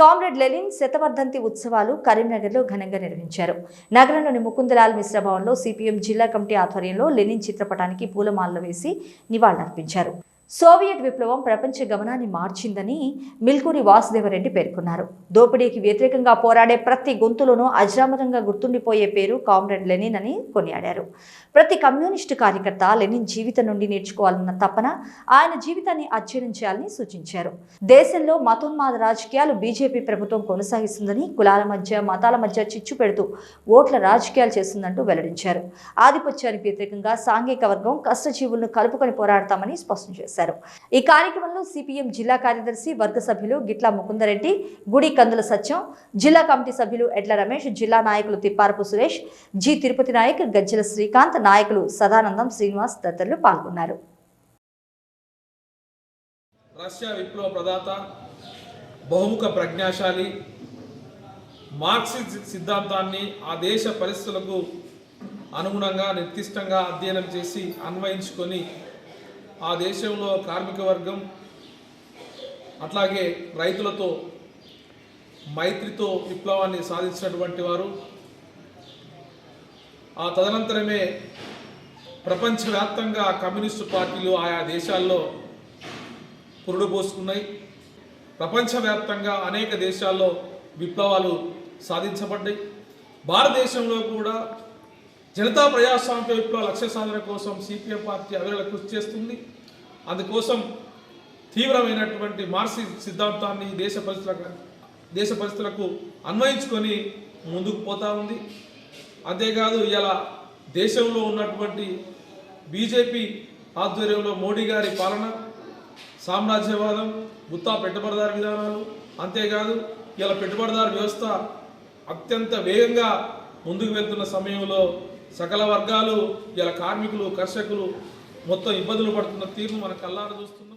Comrade Lenin శతవర్ధంతి ఉత్సవాలు కరీంనగర్లో ఘనంగా నిర్వహించారు. నగరంలోని ముకుందలాల్ మిశ్ర భవన్లో సిపిఎం జిల్లా కమిటీ ఆధ్వర్యంలో లెనిన్ చిత్రపటానికి పూలమాలలు వేసి నివాళులర్పించారు. సోవియట్ విప్లవం ప్రపంచ గమనాన్ని మార్చిందని మిల్కూరి వాసుదేవరెడ్డి పేర్కొన్నారు. దోపిడీకి వ్యతిరేకంగా పోరాడే ప్రతి గొంతులోనూ అజరామరంగా గుర్తుండిపోయే పేరు కామ్రేడ్ లెనిన్ అని కొనియాడారు. ప్రతి కమ్యూనిస్టు కార్యకర్త లెనిన్ జీవితం నుండి నేర్చుకోవాలన్న తపన ఆయన జీవితాన్ని అధ్యయనం చేయాలని సూచించారు. దేశంలో మతోన్మాద రాజకీయాలు బీజేపీ ప్రభుత్వం కొనసాగిస్తుందని కులాల మధ్య మతాల మధ్య చిచ్చు పెడుతూ ఓట్ల రాజకీయాలు చేస్తుందంటూ వెల్లడించారు. ఆధిపత్యానికి వ్యతిరేకంగా సాంఘిక వర్గం కష్టజీవులను కలుపుకొని పోరాడతామని స్పష్టం చేశారు. ఈ కార్యక్రమంలో సిపిఎం జిల్లా కార్యదర్శి వర్గ సభ్యులు గిట్ల ముకుందరెడ్డి గుడి కందుల సత్యం జిల్లా కమిటీ సభ్యులు ఎడ్ల రమేష్ జిల్లా నాయకులు తిప్పారపు సురేష్ జి తిరుపతి నాయక్ గజ్జల శ్రీకాంత్ నాయకులు సదానందం శ్రీనివాస్ తదితరులు పాల్గొన్నారు. రష్యా విప్లవ ప్రదాత బహుముఖ ప్రజ్ఞాశాలి మార్క్సిస్ట్ సిద్ధాంతాన్ని ఆ దేశ పరిస్థితులకు అనుగుణంగా నిర్దిష్టంగా అధ్యయనం చేసి అన్వయించుకొని ఆ దేశంలో కార్మిక వర్గం అట్లాగే రైతులతో మైత్రితో విప్లవాన్ని సాధించినటువంటి వారు. ఆ తదనంతరమే ప్రపంచవ్యాప్తంగా కమ్యూనిస్టు పార్టీలు ఆయా దేశాల్లో పురుడు పోసుకున్నాయి. ప్రపంచవ్యాప్తంగా అనేక దేశాల్లో విప్లవాలు సాధించబడ్డాయి. భారతదేశంలో కూడా జనతా ప్రజాస్వామ్య విప్లవ లక్ష్య సాధన కోసం సిపిఎం పార్టీ అవిరల కృషి చేస్తుంది. అందుకోసం తీవ్రమైనటువంటి మార్సి సిద్ధాంతాన్ని దేశ పరిస్థితులకు దేశ పరిస్థితులకు అన్వయించుకొని ముందుకు పోతా ఉంది. అంతేకాదు ఇలా దేశంలో ఉన్నటువంటి బీజేపీ ఆధ్వర్యంలో మోడీ గారి పాలన సామ్రాజ్యవాదం గుత్తా పెట్టుబడిదారు విధానాలు అంతేకాదు ఇలా పెట్టుబడిదారు వ్యవస్థ అత్యంత వేగంగా ముందుకు వెళ్తున్న సమయంలో సకల వర్గాలు ఇలా కార్మికులు కర్షకులు మొత్తం ఇబ్బందులు పడుతున్న తీరును మన కళ్ళారా చూస్తున్నాం.